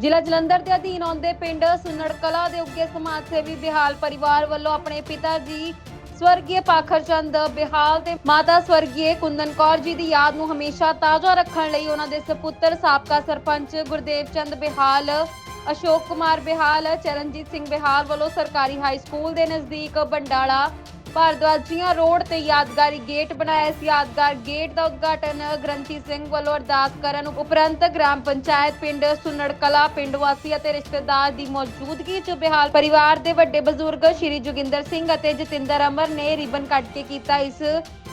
ਜ਼ਿਲ੍ਹਾ ਜਲੰਧਰ ਦੇ ਅਧੀਨ ਆਉਂਦੇ ਪਿੰਡ ਸੁਨੜ ਕਲਾ ਦੇ ਉੱਗੇ ਸਮਾਜ ਸੇਵੀ ਬਿਹਾਲ ਪਰਿਵਾਰ ਵੱਲੋਂ ਆਪਣੇ ਪਿਤਾ ਜੀ ਸਵਰਗੀ ਪਾਖਰ ਚੰਦ ਬਿਹਾਲ ਤੇ ਮਾਤਾ ਸਵਰਗੀ ਕੁੰਦਨ ਕੌਰ ਜੀ ਦੀ ਯਾਦ ਨੂੰ ਹਮੇਸ਼ਾ ਤਾਜ਼ਾ ਰੱਖਣ ਲਈ ਉਹਨਾਂ ਦੇ ਸੁਪੁੱਤਰ ਸਾਬਕਾ ਸਰਪੰਚ ਗੁਰਦੇਵ ਚੰਦ ਬਿਹਾਲ, ਅਸ਼ੋਕ ਕੁਮਾਰ ਬਿਹਾਲ, ਚਰਨਜੀਤ ਸਿੰਘ ਬਿਹਾਲ ਵੱਲੋਂ ਸਰਕਾਰੀ ਹਾਈ ਸਕੂਲ ਦੇ ਨਜ਼ਦੀਕ ਬੰਡਾਲਾ ਭਾਰਦਵਾਜੀਆਂ ਰੋਡ ਤੇ ਯਾਦਗਾਰੀ ਗੇਟ ਬਣਾਇਆ ਇਸ ਯਾਦਗਾਰ ਗੇਟ ਦਾ ਉਦਘਾਟਨ ਗ੍ਰੰਥੀ ਸਿੰਘ ਵੱਲੋਂ ਅਰਦਾਸ ਕਰਨ ਉਪਰੰਤ ਗ੍ਰਾਮ ਪੰਚਾਇਤ ਪਿੰਡ ਸੁਨੜ ਕਲਾ ਪਿੰਡ ਵਾਸੀ ਅਤੇ ਰਿਸ਼ਤੇਦਾਰ ਦੀ ਮੌਜੂਦਗੀ 'ਚ ਬਿਹਾਲ ਪਰਿਵਾਰ ਦੇ ਵੱਡੇ ਬਜ਼ੁਰਗ ਸ਼੍ਰੀ ਜੋਗਿੰਦਰ ਸਿੰਘ ਅਤੇ ਜਤਿੰਦਰ ਅਮਰ ਨੇ ਰਿਬਨ ਕੱਟ ਕੇ ਕੀਤਾ ਇਸ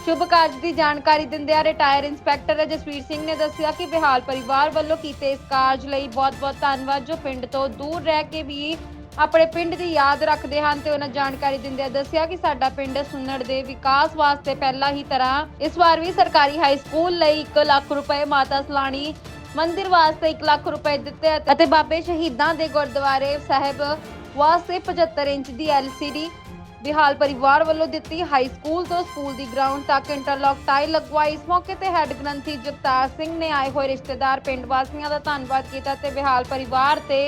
ਸ਼ੁਭ ਕਾਰਜ ਦੀ ਜਾਣਕਾਰੀ ਦਿੰਦਿਆਂ ਰਿਟਾਇਰ ਇੰਸਪੈਕਟਰ ਜਸਵੀਰ ਸਿੰਘ ਨੇ ਦੱਸਿਆ ਕਿ ਬਿਹਾਲ ਪਰਿਵਾਰ ਵੱਲੋਂ ਕੀਤੇ ਇਸ ਕਾਰਜ ਲਈ ਬਹੁਤ-ਬਹੁਤ ਧੰਨਵਾਦ, ਜੋ ਪਿੰਡ ਤੋਂ ਦੂਰ ਰਹਿ ਕੇ ਵੀ ਆਪਣੇ ਪਿੰਡ ਦੀ ਯਾਦ ਰੱਖਦੇ ਹਨ ਤੇ ਉਹਨਾਂ ਜਾਣਕਾਰੀ ਦਿੰਦਿਆਂ ਦੱਸਿਆ ਕਿ ਸਾਡਾ ਪਿੰਡ ਸੁੰਨੜ ਦੇ ਵਿਕਾਸ ਵਾਸਤੇ ਪਹਿਲਾਂ ਹੀ ਤਰ੍ਹਾਂ ਇਸ ਵਾਰ ਵੀ ਸਰਕਾਰੀ ਹਾਈ ਸਕੂਲ ਲਈ 1 ਲੱਖ ਰੁਪਏ ਮਾਤਾ ਸਲਾਣੀ ਮੰਦਿਰ ਵਾਸਤੇ 1 ਲੱਖ ਰੁਪਏ ਦਿੱਤੇ ਅਤੇ- ਬਾਬੇ ਸ਼ਹੀਦਾਂ ਦੇ ਗੁਰਦੁਆਰੇ ਸਾਹਿਬ ਵਾਸਤੇ 75 ਇੰਚ ਦੀ LCD ਬਿਹਾਲ ਪਰਿਵਾਰ ਵੱਲੋਂ ਦਿੱਤੀ ਹਾਈ ਸਕੂਲ ਤੋਂ ਸਕੂਲ ਦੀ ਗਰਾਊਂਡ ਤੱਕ ਇੰਟਰਲੌਕ ਟਾਈਲ ਲਗਵਾਈ। ਇਸ ਮੌਕੇ ਤੇ ਹੈੱਡ ਗ੍ਰੰਥੀ ਜਗਤਾਰ ਸਿੰਘ ਨੇ ਆਏ ਹੋਏ ਰਿਸ਼ਤੇਦਾਰ ਪਿੰਡ ਵਾਸੀਆਂ ਦਾ ਧੰਨਵਾਦ ਕੀਤਾ ਤੇ ਬਿਹਾਲ ਪਰਿਵਾਰ ਤੇ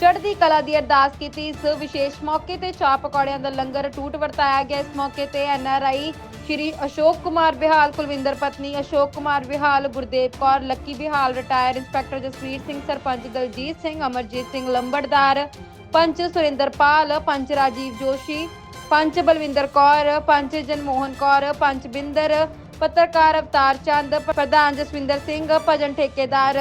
ਚੜ੍ਹਦੀ ਕਲਾ ਦੀ ਅਰਦਾਸ ਕੀਤੀ। ਇਸ ਵਿਸ਼ੇਸ਼ ਮੌਕੇ ਤੇ ਚਾਹ ਪਕੌੜਿਆਂ ਦਾ ਲੰਗਰ ਟੂਟ ਵਰਤਾਇਆ ਗਿਆ। ਇਸ ਮੌਕੇ ਤੇ ਐਨਆਰਆਈ ਸ਼੍ਰੀ ਅਸ਼ੋਕ ਕੁਮਾਰ ਬਿਹਾਲ, ਕੁਲਵਿੰਦਰ ਪਤਨੀ ਅਸ਼ੋਕ ਕੁਮਾਰ ਬਿਹਾਲ, ਗੁਰਦੇਵ ਕੌਰ, ਲੱਕੀ ਬਿਹਾਲ ਰਿਟਾਇਰ ਇੰਸਪੈਕਟਰ ਜਸਵੀਰ ਸਿੰਘ, ਸਰਪੰਚ ਦਲਜੀਤ ਸਿੰਘ, ਅਮਰਜੀਤ ਸਿੰਘ ਲੰਬੜਦਾਰ, ਪੰਚ ਸੁਰਿੰਦਰਪਾਲ ਪੰਚ ਰਾਜੀਵ ਜੋਸ਼ੀ, ਪੰਚ ਬਲਵਿੰਦਰ ਕੌਰ, ਪੰਚ ਜਨਮੋਹਨ ਕੌਰ, ਪੰਚ ਬਿੰਦਰ, ਪੱਤਰਕਾਰ ਅਵਤਾਰ ਚੰਦ, ਪ੍ਰਧਾਨ ਜਸਵਿੰਦਰ ਸਿੰਘ, ਭਜਨ ਠੇਕੇਦਾਰ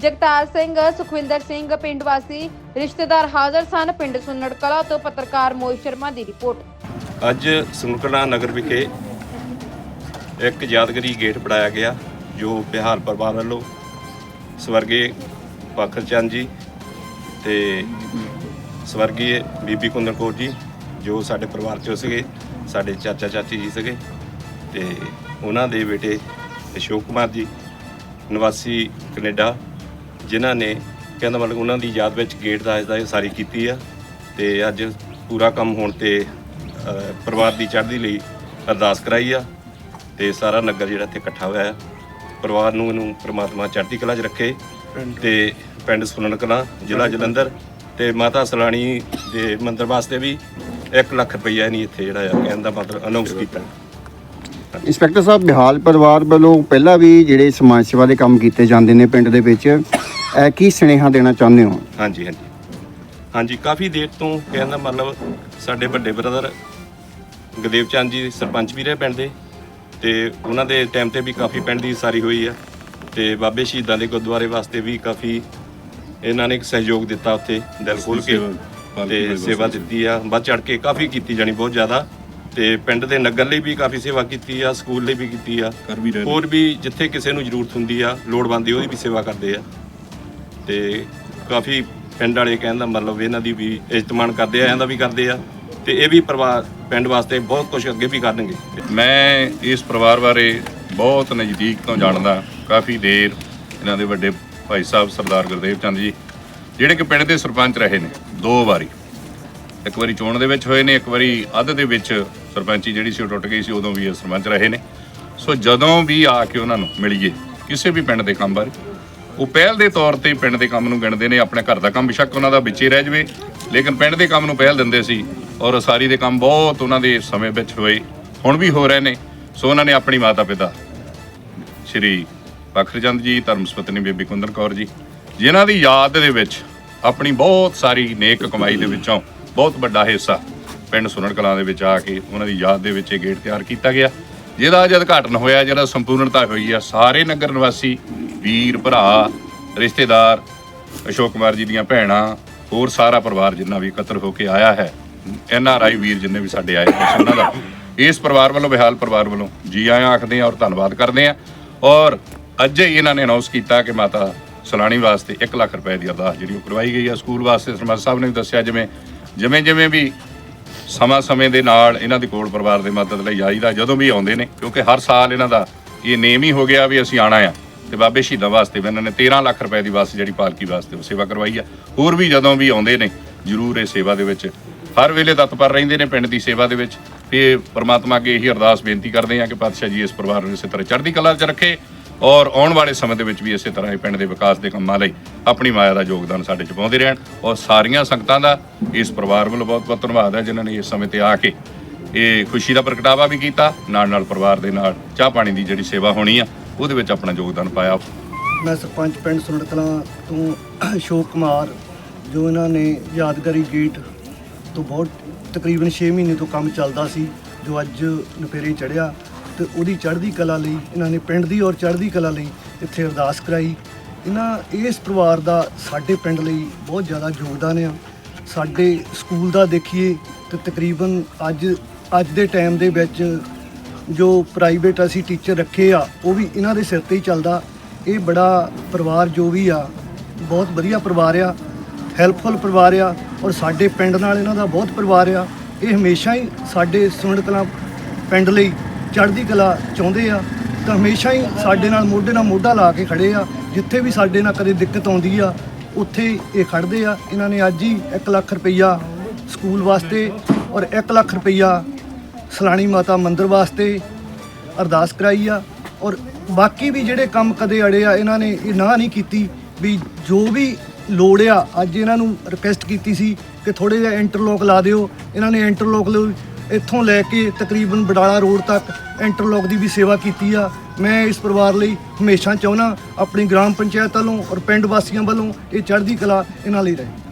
ਜਗਤਾਰ ਸਿੰਘ, ਸੁਖਵਿੰਦਰ ਸਿੰਘ ਪਿੰਡ ਵਾਸੀ ਰਿਸ਼ਤੇਦਾਰ ਹਾਜ਼ਰ ਸਨ। ਪਿੰਡ ਸੁੰਨੜ ਕਲਾ ਤੋਂ ਪੱਤਰਕਾਰ ਮੋਹਿਤ ਸ਼ਰਮਾ ਦੀ ਰਿਪੋਰਟ। ਅੱਜ ਸੁਨਕਲਾ ਨਗਰ ਵਿਖੇ ਇੱਕ ਯਾਦਗਾਰੀ ਗੇਟ ਬਣਾਇਆ ਗਿਆ, ਜੋ ਬਿਹਾਰ ਪਰਿਵਾਰ ਵੱਲੋਂ ਸਵਰਗੀ ਪਾਖਰ ਚੰਦ ਜੀ ਤੇ ਸਵਰਗੀ ਬੀਬੀ ਕੁੰਦਰ ਕੌਰ ਜੀ, ਜੋ ਸਾਡੇ ਪਰਿਵਾਰ ਚੋਂ ਸੀਗੇ, ਸਾਡੇ ਚਾਚਾ ਚਾਚੀ ਜੀ ਸੀਗੇ ਤੇ ਉਹਨਾਂ ਦੇ ਬੇਟੇ ਅਸ਼ੋਕ ਕੁਮਾਰ ਜੀ, ਨਿਵਾਸੀ ਕੈਨੇਡਾ ਜਿਨ੍ਹਾਂ ਨੇ ਕਹਿੰਦਾ ਮਤਲਬ ਉਹਨਾਂ ਦੀ ਯਾਦ ਵਿੱਚ ਗੇਟ ਦਾ ਇਸ ਦਾ ਇਹ ਸਾਰੀ ਕੀਤੀ ਆ ਤੇ ਅੱਜ ਪੂਰਾ ਕੰਮ ਹੋਣ ਤੇ ਪਰਿਵਾਰ ਦੀ ਚੜ੍ਹਦੀ ਲਈ ਅਰਦਾਸ ਕਰਾਈ ਆ ਤੇ ਸਾਰਾ ਨਗਰ ਜਿਹੜਾ ਇੱਥੇ ਇਕੱਠਾ ਹੋਇਆ ਆ। ਪਰਿਵਾਰ ਨੂੰ ਇਹਨੂੰ ਪ੍ਰਮਾਤਮਾ ਚੜ੍ਹਦੀ ਕਲਾ 'ਚ ਰੱਖੇ ਤੇ ਪਿੰਡ ਸੁਨਣ ਕਲਾਂ ਜ਼ਿਲ੍ਹਾ ਜਲੰਧਰ ਤੇ ਮਾਤਾ ਸਲਾਣੀ ਦੇ ਮੰਦਿਰ ਵਾਸਤੇ ਵੀ 1 ਲੱਖ ਰੁਪਈਆ ਨਹੀਂ ਇੱਥੇ ਜਿਹੜਾ ਆ ਕਹਿਣ ਦਾ ਮਤਲਬ ਅਨਾਉਂਸ ਕੀਤਾ। ਇੰਸਪੈਕਟਰ ਸਾਹਿਬ ਬਿਹਾਲ ਪਰਿਵਾਰ ਵੱਲੋਂ ਪਹਿਲਾਂ ਵੀ ਜਿਹੜੇ ਸਮਾਜ ਸੇਵਾ ਦੇ ਕੰਮ ਕੀਤੇ ਜਾਂਦੇ ਨੇ ਪਿੰਡ ਦੇ ਵਿੱਚ ਇਹ ਕੀ ਸੁਨੇਹਾ ਦੇਣਾ ਚਾਹੁੰਦੇ ਹੋ? ਹਾਂਜੀ ਹਾਂਜੀ। ਹਾਂਜੀ ਕਾਫੀ ਦੇਰ ਤੋਂ ਕਹਿਣ ਦਾ ਮਤਲਬ ਸਾਡੇ ਵੱਡੇ ਬ੍ਰਦਰ ਗਦੇਵ ਚੰਦ ਜੀ ਸਰਪੰਚ ਵੀ ਰਹੇ ਪਿੰਡ ਦੇ ਤੇ ਉਹਨਾਂ ਦੇ ਟਾਈਮ ਤੇ ਵੀ ਕਾਫੀ ਪਿੰਡ ਦੀ ਸਾਰੀ ਹੋਈ ਆ ਤੇ ਬਾਬੇ ਸ਼ਹੀਦਾਂ ਦੇ ਗੁਰਦੁਆਰੇ ਵਾਸਤੇ ਵੀ ਕਾਫੀ ਇਹਨਾਂ ਨੇ ਸਹਿਯੋਗ ਦਿੱਤਾ ਉੱਥੇ ਦਿਲ ਖੋਲ ਕੇ ਤੇ ਸੇਵਾ ਦਿੱਤੀ ਆ ਵੱਧ ਚੜ ਕੇ ਕਾਫੀ ਕੀਤੀ ਜਾਣੀ ਬਹੁਤ ਜ਼ਿਆਦਾ ਤੇ ਪਿੰਡ ਦੇ ਨਗਰ ਲਈ ਵੀ ਕਾਫੀ ਸੇਵਾ ਕੀਤੀ ਆ ਸਕੂਲ ਲਈ ਵੀ ਕੀਤੀ ਆ। ਕਰ ਵੀ ਰਹੇ ਨੇ। ਹੋਰ ਵੀ ਜਿੱਥੇ ਕਿਸੇ ਨੂੰ ਜ਼ਰੂਰਤ ਹੁੰਦੀ ਆ ਲੋੜਵੰਦੀ ਉਹਦੀ ਵੀ ਸੇਵਾ ਕਰਦੇ ਆ। ਤੇ ਕਾਫੀ ਪਿੰਡ ਵਾਲੇ ਕਹਿਣ ਦਾ ਮਤਲਬ ਇਹਨਾਂ ਦੀ ਵੀ ਇੱਜ਼ਤਮਾਨ ਕਰਦੇ ਆ ਇਹਦਾ ਵੀ ਕਰਦੇ ਆ ਤੇ ਇਹ ਵੀ ਪਰਿਵਾਰ ਪਿੰਡ ਵਾਸਤੇ ਬਹੁਤ ਕੁਝ ਅੱਗੇ ਵੀ ਕਰਨਗੇ। ਮੈਂ ਇਸ ਪਰਿਵਾਰ ਬਾਰੇ ਬਹੁਤ ਨਜ਼ਦੀਕ ਤੋਂ ਜਾਣਦਾ, ਕਾਫੀ ਦੇਰ ਇਹਨਾਂ ਦੇ ਵੱਡੇ ਭਾਈ ਸਾਹਿਬ ਸਰਦਾਰ ਗੁਰਦੇਵ ਚੰਦ ਜੀ, ਜਿਹੜੇ ਕਿ ਪਿੰਡ ਦੇ ਸਰਪੰਚ ਰਹੇ ਨੇ, ਦੋ ਵਾਰੀ। ਇੱਕ ਵਾਰੀ ਚੋਣ ਦੇ ਵਿੱਚ ਹੋਏ ਨੇ, ਇੱਕ ਵਾਰੀ ਅੱਧ ਦੇ ਵਿੱਚ ਸਰਪੰਚੀ ਜਿਹੜੀ ਸੀ ਉਹ ਟੁੱਟ ਗਈ ਸੀ, ਉਦੋਂ ਵੀ ਇਹ ਸਰਪੰਚ ਰਹੇ ਨੇ। ਸੋ ਜਦੋਂ ਵੀ ਆ ਕੇ ਉਹਨਾਂ ਨੂੰ ਮਿਲੀਏ, ਕਿਸੇ ਵੀ ਪਿੰਡ ਦੇ ਕੰਮ ਬਾਰੇ ਉਹ ਪਹਿਲ ਦੇ ਤੌਰ ਤੇ ਪਿੰਡ ਦੇ ਕੰਮ ਨੂੰ ਗਿਣਦੇ ਨੇ, ਆਪਣੇ ਘਰ ਦਾ ਕੰਮ ਬਿਸ਼ੱਕ ਉਹਨਾਂ ਦਾ ਵਿੱਚੇ ਰਹਿ ਜਵੇ। ਲੇਕਿਨ ਪਿੰਡ ਦੇ ਕੰਮ ਨੂੰ ਪਹਿਲ ਦਿੰਦੇ ਸੀ ਔਰ ਸਾਰੀ ਦੇ ਕੰਮ ਬਹੁਤ ਉਹਨਾਂ ਦੇ ਸਮੇਂ ਵਿੱਚ ਹੋਏ, ਹੁਣ ਵੀ ਹੋ ਰਹੇ ਨੇ। ਸੋ ਉਹਨਾਂ ਨੇ ਆਪਣੀ ਮਾਤਾ ਪਿਤਾ ਸ਼੍ਰੀ ਪਖਰਚੰਦ ਜੀ, ਧਰਮਸਪਤਨੀ ਬੀਬੀ ਕੁੰਦਨ ਕੌਰ ਜੀ, ਜਿਨ੍ਹਾਂ ਦੀ ਯਾਦ ਦੇ ਵਿੱਚ ਆਪਣੀ ਬਹੁਤ ਸਾਰੀ ਨੇਕ ਕਮਾਈ ਦੇ ਵਿੱਚੋਂ ਬਹੁਤ ਵੱਡਾ ਹਿੱਸਾ ਪਿੰਡ ਸੁਨਣ ਕਲਾਂ ਦੇ ਵਿੱਚ ਆ ਕੇ ਉਹਨਾਂ ਦੀ ਯਾਦ ਦੇ ਵਿੱਚ ਇਹ ਗੇਟ ਤਿਆਰ ਕੀਤਾ ਗਿਆ। ਜਿਹਦਾ ਜਦ ਉਦਘਾਟਨ ਹੋਇਆ, ਜਿਹੜਾ ਸੰਪੂਰਨਤਾ ਹੋਈ ਆ, ਸਾਰੇ ਨਗਰ ਨਿਵਾਸੀ, ਵੀਰ, ਭਰਾ, ਰਿਸ਼ਤੇਦਾਰ, ਅਸ਼ੋਕ ਕੁਮਾਰ ਜੀ ਦੀਆਂ ਭੈਣਾਂ, ਹੋਰ ਸਾਰਾ ਪਰਿਵਾਰ ਜਿੰਨਾ ਵੀ ਇਕੱਤਰ ਹੋ ਕੇ ਆਇਆ ਹੈ, ਐਨ ਆਰ ਆਈ ਵੀਰ ਜਿੰਨੇ ਵੀ ਸਾਡੇ ਆਏ ਨੇ, ਉਹਨਾਂ ਦਾ। ਇਸ ਪਰਿਵਾਰ ਵੱਲੋਂ, ਬਿਹਾਲ ਪਰਿਵਾਰ ਵੱਲੋਂ ਜੀ ਆਇਆਂ ਆਖਦੇ ਆ ਔਰ ਧੰਨਵਾਦ ਕਰਦੇ ਆ ਔਰ ਅੱਜ ਹੀ ਇਹਨਾਂ ਨੇ ਅਨਾਉਂਸ ਕੀਤਾ ਕਿ ਮਾਤਾ ਸਲਾਣੀ ਵਾਸਤੇ 1 ਲੱਖ ਰੁਪਏ ਦੀ ਅਰਦਾਸ ਜਿਹੜੀ ਉਹ ਕਰਵਾਈ ਗਈ ਆ। ਸਕੂਲ ਵਾਸਤੇ ਸਰਪੰਚ ਸਾਹਿਬ ਨੇ ਵੀ ਦੱਸਿਆ, ਜਿਵੇਂ ਜਿਵੇਂ ਜਿਵੇਂ ਵੀ ਸਮਾਂ ਸਮੇਂ ਦੇ ਨਾਲ ਇਹਨਾਂ ਦੇ ਕੋਲ ਪਰਿਵਾਰ ਦੇ ਮਦਦ ਲਈ ਜਾਈਦਾ ਜਦੋਂ ਵੀ ਆਉਂਦੇ ਨੇ, ਕਿਉਂਕਿ ਹਰ ਸਾਲ ਇਹਨਾਂ ਦਾ ਇਹ ਨੇਮ ਹੀ ਹੋ ਗਿਆ ਵੀ ਅਸੀਂ ਆਣਾ ਆ। ਤੇ ਬਾਬੇ ਸ਼ਹੀਦਾਂ ਵਾਸਤੇ ਵੀ ਇਹਨਾਂ ਨੇ 13 ਲੱਖ ਰੁਪਏ ਦੀ ਬੱਸ ਜਿਹੜੀ ਪਾਲਕੀ ਵਾਸਤੇ ਉਹ ਸੇਵਾ ਕਰਵਾਈ ਆ। ਹੋਰ ਵੀ ਜਦੋਂ ਵੀ ਆਉਂਦੇ ਨੇ, ਜ਼ਰੂਰ ਇਹ ਸੇਵਾ ਦੇ ਵਿੱਚ ਹਰ ਵੇਲੇ ਤਤਪਰ ਰਹਿੰਦੇ ਨੇ ਪਿੰਡ ਦੀ ਸੇਵਾ ਦੇ ਵਿੱਚ। ਤੇ ਪਰਮਾਤਮਾ ਅੱਗੇ ਇਹੀ ਅਰਦਾਸ ਬੇਨਤੀ ਕਰਦੇ ਆ ਕਿ ਪਾਤਸ਼ਾਹ ਜੀ ਇਸ ਪਰਿਵਾਰ ਨੂੰ ਇਸੇ ਤਰ੍ਹਾਂ ਚੜ੍ਹਦੀ ਕਲਾ 'ਚ ਰੱਖੇ। ਔਰ ਆਉਣ ਵਾਲੇ ਸਮੇਂ ਦੇ ਵਿੱਚ ਵੀ ਇਸੇ ਤਰ੍ਹਾਂ ਇਹ ਪਿੰਡ ਦੇ ਵਿਕਾਸ ਦੇ ਕੰਮਾਂ ਲਈ ਆਪਣੀ ਮਾਇਆ ਦਾ ਯੋਗਦਾਨ ਸਾਡੇ ਚ ਪਾਉਂਦੇ ਰਹਿਣ। ਔਰ ਸਾਰੀਆਂ ਸੰਗਤਾਂ ਦਾ ਇਸ ਪਰਿਵਾਰ ਵੱਲੋਂ ਬਹੁਤ ਬਹੁਤ ਧੰਨਵਾਦ ਹੈ, ਜਿਨ੍ਹਾਂ ਨੇ ਇਸ ਸਮੇਂ ਤੇ ਆ ਕੇ ਇਹ ਖੁਸ਼ੀ ਦਾ ਪ੍ਰਗਟਾਵਾ ਵੀ ਕੀਤਾ। ਨਾਲ ਨਾਲ ਪਰਿਵਾਰ ਦੇ ਨਾਲ ਚਾਹ ਪਾਣੀ ਦੀ ਜਿਹੜੀ ਸੇਵਾ ਹੋਣੀ ਆ, ਉਹਦੇ ਵਿੱਚ ਆਪਣਾ ਯੋਗਦਾਨ ਪਾਇਆ। ਮੈਂ ਸਰਪੰਚ ਪਿੰਡ ਸੁੰਡ ਕਲਾਂ ਤੋਂ ਅਸ਼ੋਕ ਕੁਮਾਰ, ਜੋ ਇਹਨਾਂ ਨੇ ਯਾਦਗਾਰੀ ਗੇਟ ਤੋਂ ਬਹੁਤ ਤਕਰੀਬਨ 6 ਮਹੀਨੇ ਤੋਂ ਕੰਮ ਚੱਲਦਾ ਸੀ, ਜੋ ਅੱਜ ਨਪੇਰੇ ਚੜਿਆ ਤੇ ਉਹਦੀ ਚੜ੍ਹਦੀ ਕਲਾ ਲਈ, ਇਹਨਾਂ ਨੇ ਪਿੰਡ ਦੀ ਔਰ ਚੜ੍ਹਦੀ ਕਲਾ ਲਈ ਇੱਥੇ ਅਰਦਾਸ ਕਰਾਈ। ਇਹਨਾਂ, ਇਸ ਪਰਿਵਾਰ ਦਾ ਸਾਡੇ ਪਿੰਡ ਲਈ ਬਹੁਤ ਜ਼ਿਆਦਾ ਯੋਗਦਾਨ ਆ। ਸਾਡੇ ਸਕੂਲ ਦਾ ਦੇਖੀਏ ਤੇ ਤਕਰੀਬਨ ਅੱਜ ਅੱਜ ਦੇ ਟਾਈਮ ਦੇ ਵਿੱਚ ਜੋ ਪ੍ਰਾਈਵੇਟ ਅਸੀਂ ਟੀਚਰ ਰੱਖੇ ਆ, ਉਹ ਵੀ ਇਹਨਾਂ ਦੇ ਸਿਰ ਤੇ ਹੀ ਚੱਲਦਾ। ਇਹ ਬੜਾ ਪਰਿਵਾਰ ਜੋ ਵੀ ਆ, ਬਹੁਤ ਵਧੀਆ ਪਰਿਵਾਰ ਆ, ਹੈਲਪਫੁਲ ਪਰਿਵਾਰ ਆ ਔਰ ਸਾਡੇ ਪਿੰਡ ਨਾਲ ਇਹਨਾਂ ਦਾ ਬਹੁਤ ਪਰਿਵਾਰ ਆ। ਇਹ ਹਮੇਸ਼ਾ ਹੀ ਸਾਡੇ ਸੁਣਨ ਕਲਾਂ ਪਿੰਡ ਲਈ ਚੜ੍ਹਦੀ ਕਲਾ ਚਾਹੁੰਦੇ ਆ, ਤਾਂ ਹਮੇਸ਼ਾ ਹੀ ਸਾਡੇ ਨਾਲ ਮੋਢੇ ਨਾਲ ਮੋਢਾ ਲਾ ਕੇ ਖੜੇ ਆ। ਜਿੱਥੇ ਵੀ ਸਾਡੇ ਨਾਲ ਕਦੇ ਦਿੱਕਤ ਆਉਂਦੀ ਆ, ਉੱਥੇ ਇਹ ਖੜਦੇ ਆ। ਇਹਨਾਂ ਨੇ ਅੱਜ ਹੀ 1 ਲੱਖ ਰੁਪਈਆ ਸਕੂਲ ਵਾਸਤੇ ਔਰ 1 ਲੱਖ ਰੁਪਈਆ ਸਲਾਣੀ ਮਾਤਾ ਮੰਦਿਰ ਵਾਸਤੇ ਅਰਦਾਸ ਕਰਾਈ ਆ। ਔਰ ਬਾਕੀ ਵੀ ਜਿਹੜੇ ਕੰਮ ਕਦੇ ਅੜੇ ਆ, ਇਹਨਾਂ ਨੇ ਇਹ ਨਾ ਨਹੀਂ ਕੀਤੀ ਵੀ ਜੋ ਵੀ ਲੋੜ ਆ, ਅੱਜ ਇਹਨਾਂ ਨੂੰ ਰਿਕਵੈਸਟ ਕੀਤੀ ਸੀ ਕਿ ਥੋੜੇ ਜਿਹਾ ਇੰਟਰਲੋਕ ਲਾ ਦਿਓ। ਇਹਨਾਂ ਨੇ ਇੰਟਰਲੋਕ ਲਈ ਇੱਥੋਂ ਲੈ ਕੇ ਤਕਰੀਬਨ ਬਡਾਲਾ ਰੋਡ ਤੱਕ ਇੰਟਰਲੋਕ ਦੀ ਵੀ ਸੇਵਾ ਕੀਤੀ ਆ। ਮੈਂ ਇਸ ਪਰਿਵਾਰ ਲਈ ਹਮੇਸ਼ਾ ਚਾਹੁੰਦਾ, ਆਪਣੀ ਗ੍ਰਾਮ ਪੰਚਾਇਤ ਵੱਲੋਂ ਔਰ ਪਿੰਡ ਵਾਸੀਆਂ ਵੱਲੋਂ ਇਹ ਚੜ੍ਹਦੀ ਕਲਾ ਇਹਨਾਂ ਲਈ ਰਹੇ।